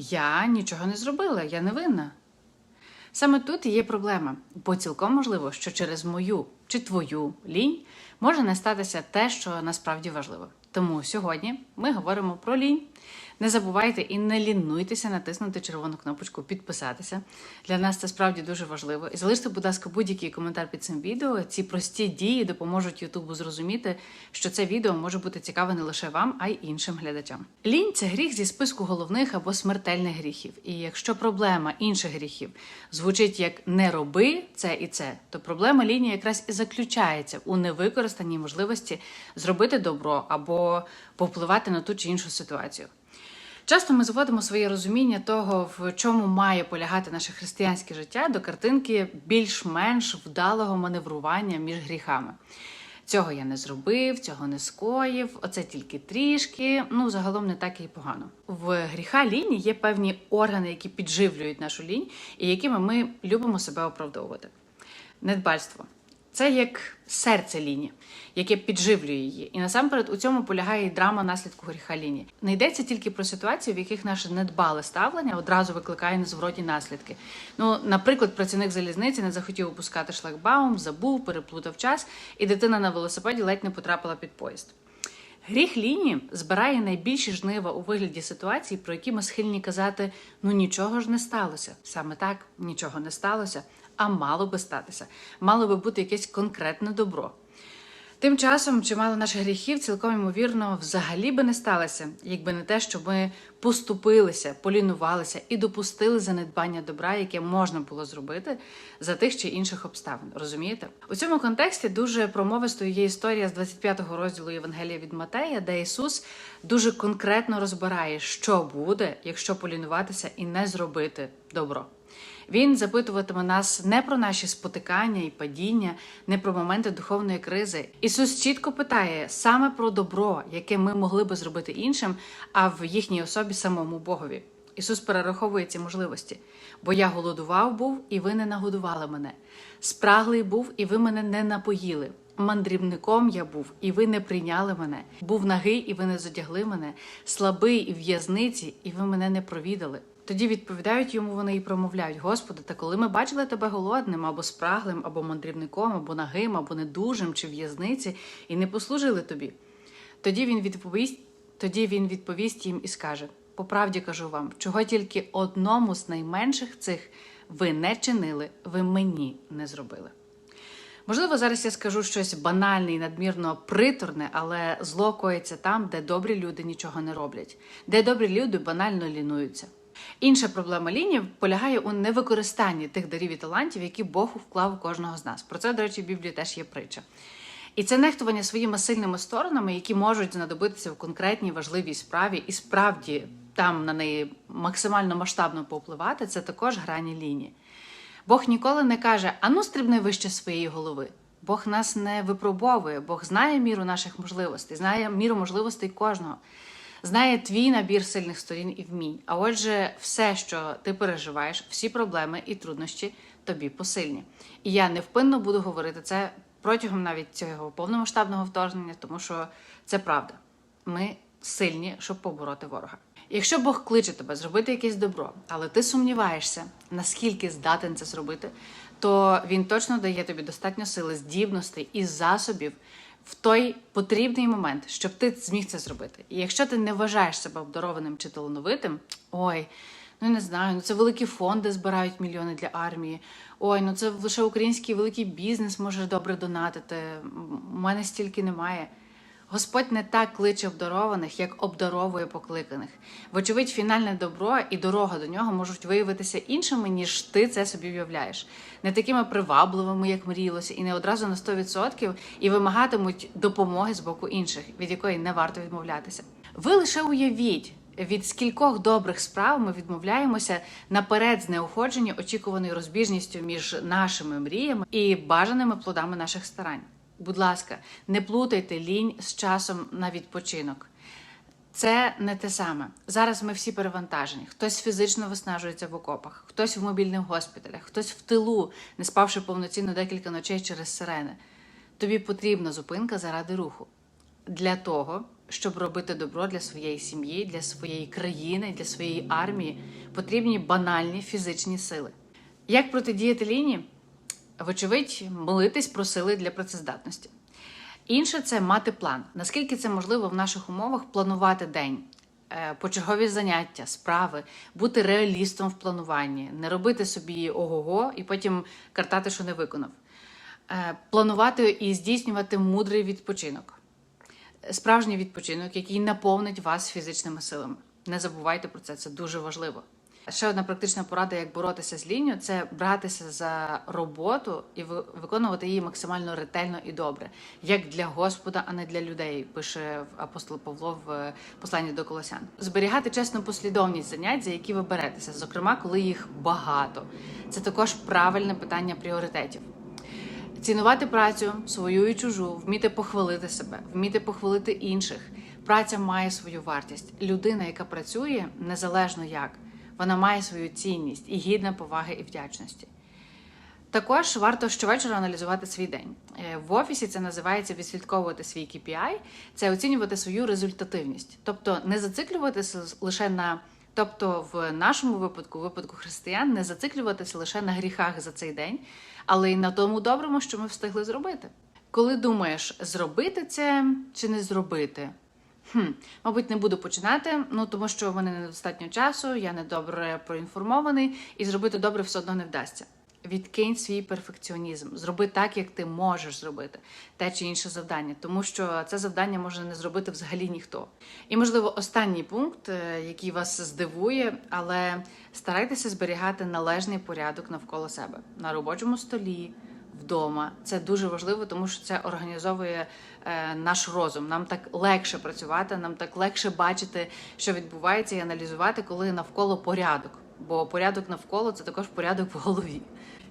Я нічого не зробила, я не винна. Саме тут і є проблема, бо цілком можливо, що через мою чи твою лінь може не статися те, що насправді важливо. Тому сьогодні ми говоримо про лінь. Не забувайте і не лінуйтеся натиснути червону кнопочку підписатися. Для нас це справді дуже важливо. І залиште, будь ласка, будь-який коментар під цим відео. Ці прості дії допоможуть Ютубу зрозуміти, що це відео може бути цікаве не лише вам, а й іншим глядачам. Лінь це гріх зі списку головних або смертельних гріхів. І якщо проблема інших гріхів звучить як не роби це і це, то проблема лінії якраз і заключається у невикористаній можливості зробити добро або повпливати на ту чи іншу ситуацію. Часто ми зводимо своє розуміння того, в чому має полягати наше християнське життя, до картинки більш-менш вдалого маневрування між гріхами. Цього я не зробив, цього не скоїв, оце тільки трішки. Ну, загалом не так і погано. В гріха лінії є певні органи, які підживлюють нашу лінь, і якими ми любимо себе оправдовувати. Недбальство. Це як серце лінії, яке підживлює її. І насамперед у цьому полягає і драма наслідку гріха лінії. Не йдеться тільки про ситуації, в яких наше недбале ставлення одразу викликає незворотні наслідки. Ну, наприклад, працівник залізниці не захотів опускати шлагбаум, забув, переплутав час, і дитина на велосипеді ледь не потрапила під поїзд. Гріх лінії збирає найбільші жнива у вигляді ситуацій, про які ми схильні казати: ну нічого ж не сталося. Саме так, нічого не сталося, а мало би статися. Мало би бути якесь конкретне добро. Тим часом чимало наших гріхів цілком ймовірно взагалі би не сталося, якби не те, що ми поступилися, полінувалися і допустили занедбання добра, яке можна було зробити за тих чи інших обставин. Розумієте? У цьому контексті дуже промовистою є історія з 25-го розділу Євангелія від Матея, де Ісус дуже конкретно розбирає, що буде, якщо полінуватися і не зробити добро. Він запитуватиме нас не про наші спотикання і падіння, не про моменти духовної кризи. Ісус чітко питає саме про добро, яке ми могли би зробити іншим, а в їхній особі самому Богові. Ісус перераховує ці можливості, бо я голодував був, і ви не нагодували мене. Спраглий був, і ви мене не напоїли. Мандрівником я був, і ви не прийняли мене. Був нагий, і ви не зодягли мене, слабий і в'язниці, і ви мене не провідали. Тоді відповідають йому вони і промовляють: Господи, та коли ми бачили тебе голодним, або спраглим, або мандрівником, або нагим, або недужим, чи в'язниці, і не послужили тобі. Тоді він відповість, тоді він відповість їм і скаже: По правді кажу вам, чого тільки одному з найменших цих ви не чинили, ви мені не зробили. Можливо, зараз я скажу щось банальне і надмірно приторне, але зло коїться там, де добрі люди нічого не роблять, де добрі люди банально лінуються. Інша проблема лінії полягає у невикористанні тих дарів і талантів, які Бог вклав у кожного з нас. Про це, до речі, в Біблії теж є притча. І це нехтування своїми сильними сторонами, які можуть знадобитися в конкретній важливій справі, і справді там на неї максимально масштабно повпливати, це також грані лінії. Бог ніколи не каже, ану стрибни вище своєї голови. Бог нас не випробовує, Бог знає міру наших можливостей, знає міру можливостей кожного, знає твій набір сильних сторін і вмінь. А отже, все, що ти переживаєш, всі проблеми і труднощі тобі посильні. І я невпинно буду говорити це протягом навіть цього повномасштабного вторгнення, тому що це правда. Ми сильні, щоб побороти ворога. Якщо Бог кличе тебе зробити якесь добро, але ти сумніваєшся, наскільки здатен це зробити, то він точно дає тобі достатньо сили, здібностей і засобів в той потрібний момент, щоб ти зміг це зробити. І якщо ти не вважаєш себе обдарованим чи талановитим, ой. Ну, не знаю, ну це великі фонди збирають мільйони для армії. Ой, ну це лише український великий бізнес може добре донатити. У мене стільки немає. Господь не так кличе обдарованих, як обдаровує покликаних. Вочевидь, фінальне добро і дорога до нього можуть виявитися іншими, ніж ти це собі уявляєш, не такими привабливими, як мріялося, і не одразу на 100%, і вимагатимуть допомоги з боку інших, від якої не варто відмовлятися. Ви лише уявіть. Від скількох добрих справ ми відмовляємося наперед знеоходжені очікуваною розбіжністю між нашими мріями і бажаними плодами наших старань. Будь ласка, не плутайте лінь з часом на відпочинок. Це не те саме. Зараз ми всі перевантажені. Хтось фізично виснажується в окопах, хтось в мобільних госпіталях, хтось в тилу, не спавши повноцінно декілька ночей через сирени. Тобі потрібна зупинка заради руху. Для того, щоб робити добро для своєї сім'ї, для своєї країни, для своєї армії, потрібні банальні фізичні сили. Як протидіяти лінії? Вочевидь, молитись про сили для працездатності. Інше це мати план. Наскільки це можливо в наших умовах планувати день, е, почергові заняття, справи, бути реалістом в плануванні, не робити собі ого-го і потім картати, що не виконав. Е, Планувати і здійснювати мудрий відпочинок. Справжній відпочинок, який наповнить вас фізичними силами. Не забувайте про це, це дуже важливо. Ще одна практична порада, як боротися з лінню, це братися за роботу і ви- виконувати її максимально ретельно і добре, як для Господа, а не для людей, пише апостол Павло в е, посланні до Колосян. Зберігати чесну послідовність занять, за які ви беретеся, зокрема, коли їх багато. Це також правильне питання пріоритетів. Цінувати працю свою і чужу, вміти похвалити себе, вміти похвалити інших. Праця має свою вартість. Людина, яка працює, незалежно як, вона має свою цінність і гідна поваги і вдячності. Також варто щовечора аналізувати свій день. Е, В офісі це називається відслідковувати свій KPI, це оцінювати свою результативність, тобто не зациклюватися лише на, тобто в нашому випадку, в випадку християн, не зациклюватися лише на гріхах за цей день, але й на тому доброму, що ми встигли зробити. Коли думаєш, зробити це чи не зробити, Хм, мабуть, не буду починати, ну тому що в мене недостатньо часу, я недобре проінформований, і зробити добре все одно не вдасться. Відкинь свій перфекціонізм, зроби так, як ти можеш зробити те чи інше завдання, тому що це завдання може не зробити взагалі ніхто. І, можливо, останній пункт, е, який вас здивує, але старайтеся зберігати належний порядок навколо себе на робочому столі, вдома. Це дуже важливо, тому що це організовує е, наш розум. Нам так легше працювати, нам так легше бачити, що відбувається, і аналізувати, коли навколо порядок. Бо порядок навколо це також порядок в голові.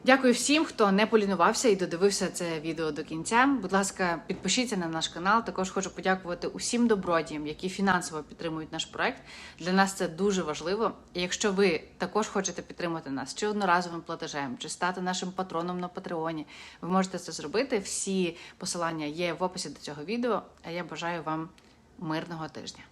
Дякую всім, хто не полінувався і додивився це відео до кінця. Будь ласка, підпишіться на наш канал. Також хочу подякувати усім добродіям, які фінансово підтримують наш проект. Для нас це дуже важливо. І якщо ви також хочете підтримати нас чи одноразовим платежем, чи стати нашим патроном на Патреоні, ви можете це зробити. Всі посилання є в описі до цього відео. А я бажаю вам мирного тижня.